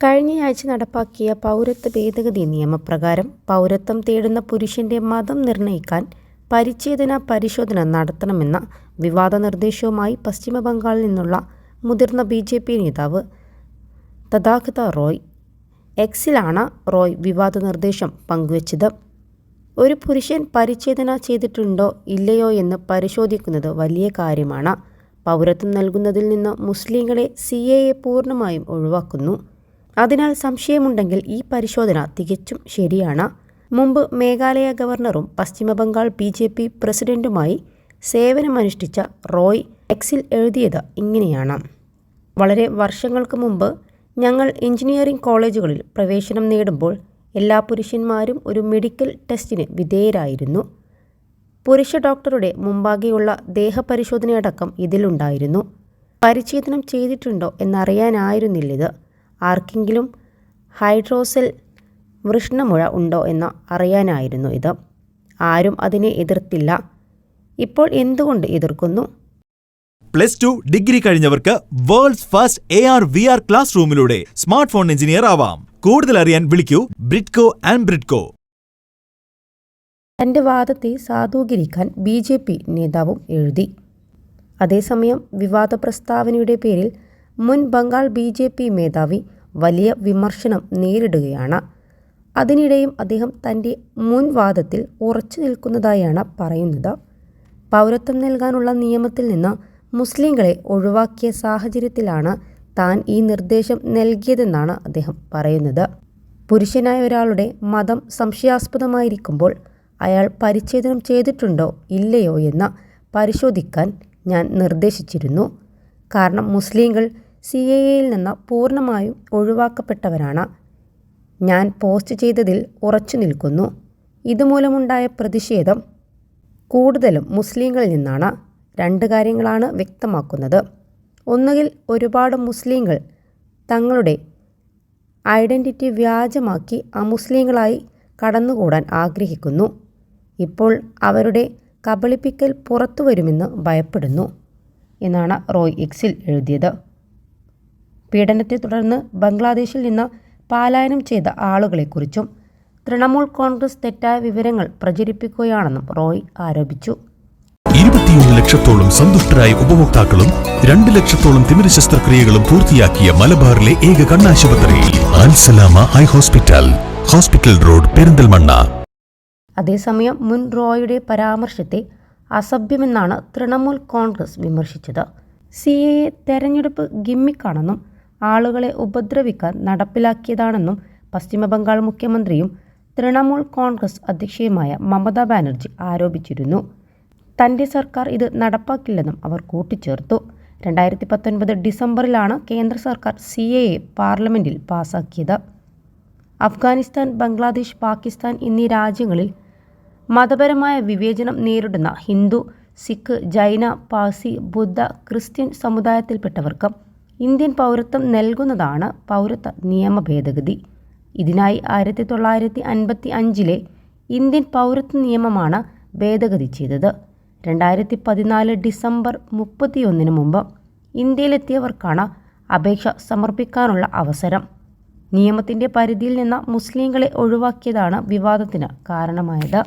കഴിഞ്ഞയാഴ്ച നടപ്പാക്കിയ പൗരത്വ ഭേദഗതി നിയമപ്രകാരം പൗരത്വം തേടുന്ന പുരുഷന്റെ മതം നിർണയിക്കാൻ പരിച്ഛേദന പരിശോധന നടത്തണമെന്ന വിവാദ നിർദ്ദേശവുമായി പശ്ചിമബംഗാളിൽ നിന്നുള്ള മുതിർന്ന ബി ജെ പി നേതാവ് തഥാഗത റോയ് എക്സിലാണ് റോയ് വിവാദ നിർദ്ദേശം പങ്കുവച്ചത്. ഒരു പുരുഷൻ പരിച്ഛേദന ചെയ്തിട്ടുണ്ടോ ഇല്ലയോ എന്ന് പരിശോധിക്കുന്നത് വലിയ കാര്യമാണ്. പൗരത്വം നൽകുന്നതിൽ നിന്ന് മുസ്ലിങ്ങളെ സി എ പൂർണമായും ഒഴിവാക്കുന്നു. അതിനാൽ സംശയമുണ്ടെങ്കിൽ ഈ പരിശോധന തികച്ചും ശരിയാണ്. മുമ്പ് മേഘാലയ ഗവർണറും പശ്ചിമ ബംഗാൾ ബി ജെ പി പ്രസിഡന്റുമായി സേവനമനുഷ്ഠിച്ച റോയ് എക്സിൽ എഴുതിയത് ഇങ്ങനെയാണ്. വളരെ വർഷങ്ങൾക്ക് മുമ്പ് ഞങ്ങൾ എഞ്ചിനീയറിംഗ് കോളേജുകളിൽ പ്രവേശനം നേടുമ്പോൾ എല്ലാ പുരുഷന്മാരും ഒരു മെഡിക്കൽ ടെസ്റ്റിന് വിധേയരായിരുന്നു. പുരുഷ ഡോക്ടറുടെ മുമ്പാകെയുള്ള ദേഹപരിശോധനയടക്കം ഇതിലുണ്ടായിരുന്നു. പരിച്ഛേദനം ചെയ്തിട്ടുണ്ടോ എന്നറിയാനായിരുന്നില്ലിത് ആർക്കെങ്കിലും ഹൈഡ്രോസൽ വൃഷ്ണമുഴ ഉണ്ടോ എന്ന് അറിയാനായിരുന്നു ഇത്. ആരും അതിനെ എതിർത്തില്ല. ഇപ്പോൾ എന്തുകൊണ്ട് എതിർക്കുന്നു? Plus two degree കഴിഞ്ഞവർക്ക് world's first A R V R class റൂമിലൂടെ smart phone engineer ആവാം. കൂടുതൽ അറിയാൻ വിളിക്കൂ ബ്രിഡ്കോ ആൻഡ് ബ്രിഡ്കോ തന്റെ വാദത്തെ സാധൂകരിക്കാൻ ബി ജെ പി നേതാവും എഴുതി. അതേസമയം വിവാദ പ്രസ്താവനയുടെ പേരിൽ മുൻ ബംഗാൾ ബി ജെ പി മേധാവി വലിയ വിമർശനം നേരിടുകയാണ്. അതിനിടെയും അദ്ദേഹം തന്റെ മുൻ വാദത്തിൽ ഉറച്ചു നിൽക്കുന്നതായാണ് പറയുന്നത്. പൗരത്വം നൽകാനുള്ള നിയമത്തിൽ നിന്ന് മുസ്ലിങ്ങളെ ഒഴിവാക്കിയ സാഹചര്യത്തിലാണ് താൻ ഈ നിർദ്ദേശം നൽകിയതെന്നാണ് അദ്ദേഹം പറയുന്നത്. പുരുഷനായ ഒരാളുടെ മതം സംശയാസ്പദമായിരിക്കുമ്പോൾ അയാൾ പരിച്ഛേദനം ചെയ്തിട്ടുണ്ടോ ഇല്ലയോ എന്ന് പരിശോധിക്കാൻ ഞാൻ നിർദ്ദേശിച്ചിരുന്നു. കാരണം മുസ്ലിങ്ങൾ സി എ എയിൽ നിന്ന് പൂർണമായും ഒഴിവാക്കപ്പെട്ടവരാണ്. ഞാൻ പോസ്റ്റ് ചെയ്തതിൽ ഉറച്ചു നിൽക്കുന്നു. ഇതുമൂലമുണ്ടായ പ്രതിഷേധം കൂടുതലും മുസ്ലിങ്ങളിൽ നിന്നാണ്. രണ്ട് കാര്യങ്ങളാണ് വ്യക്തമാക്കുന്നത്. ഒന്നുകിൽ ഒരുപാട് മുസ്ലിങ്ങൾ തങ്ങളുടെ ഐഡന്റിറ്റി വ്യാജമാക്കി അമുസ്ലിങ്ങളായി കടന്നുകൂടാൻ ആഗ്രഹിക്കുന്നു. ഇപ്പോൾ അവരുടെ കബളിപ്പിക്കൽ പുറത്തു വരുമെന്ന് ഭയപ്പെടുന്നു എന്നാണ് റോയ് എക്സിൽ എഴുതിയത്. പീഡനത്തെ തുടർന്ന് ബംഗ്ലാദേശിൽ നിന്ന് പലായനം ചെയ്ത ആളുകളെക്കുറിച്ചും തൃണമൂൽ കോൺഗ്രസ് തെറ്റായ വിവരങ്ങൾ പ്രചരിപ്പിക്കുകയാണെന്നും റോയ് ആരോപിച്ചു. ഇരുപത്തിയൊന്ന് ലക്ഷത്തോളം സന്തുഷ്ടരായ ഉപഭോക്താക്കളും രണ്ട് ലക്ഷത്തോളം തിമിര ശസ്ത്രക്രിയകളും പൂർത്തിയാക്കിയ മലബാറിലെ ഏക കണ്ണാശുപത്രി Al Salama high hospital hospital road Perinthalmanna. അതേസമയം മുൻ റോയുടെ പരാമർശത്തെ അസഭ്യമെന്നാണ് തൃണമൂൽ കോൺഗ്രസ് വിമർശിച്ചത്. സി എ തെരഞ്ഞെടുപ്പ് ഗിമ്മിക്കാണെന്നും ആളുകളെ ഉപദ്രവിക്കാൻ നടപ്പിലാക്കിയതാണെന്നും പശ്ചിമബംഗാൾ മുഖ്യമന്ത്രിയും തൃണമൂൽ കോൺഗ്രസ് അധ്യക്ഷയുമായ മമതാ ബാനർജി ആരോപിച്ചിരുന്നു. തന്റെ സർക്കാർ ഇത് നടപ്പാക്കില്ലെന്നും അവർ കൂട്ടിച്ചേർത്തു. രണ്ടായിരത്തി പത്തൊൻപത് ഡിസംബറിലാണ് കേന്ദ്ര സർക്കാർ സി എ പാർലമെന്റിൽ പാസാക്കിയത്. അഫ്ഗാനിസ്ഥാൻ ബംഗ്ലാദേശ് പാകിസ്ഥാൻ എന്നീ രാജ്യങ്ങളിൽ മതപരമായ വിവേചനം നേരിടുന്ന ഹിന്ദു സിഖ് ജൈന പാസി ബുദ്ധ ക്രിസ്ത്യൻ സമുദായത്തിൽപ്പെട്ടവർക്ക് ഇന്ത്യൻ പൗരത്വം നൽകുന്നതാണ് പൗരത്വ നിയമ ഭേദഗതി. ഇതിനായി ആയിരത്തി തൊള്ളായിരത്തി അൻപത്തി അഞ്ചിലെ ഇന്ത്യൻ പൗരത്വ നിയമമാണ് ഭേദഗതി ചെയ്തത്. രണ്ടായിരത്തി പതിനാല് ഡിസംബർ മുപ്പത്തിയൊന്നിന് മുമ്പ് ഇന്ത്യയിലെത്തിയവർക്കാണ് അപേക്ഷ സമർപ്പിക്കാനുള്ള അവസരം. നിയമത്തിന്റെ പരിധിയിൽ നിന്ന് മുസ്ലിങ്ങളെ ഒഴിവാക്കിയതാണ് വിവാദത്തിന് കാരണമായത്.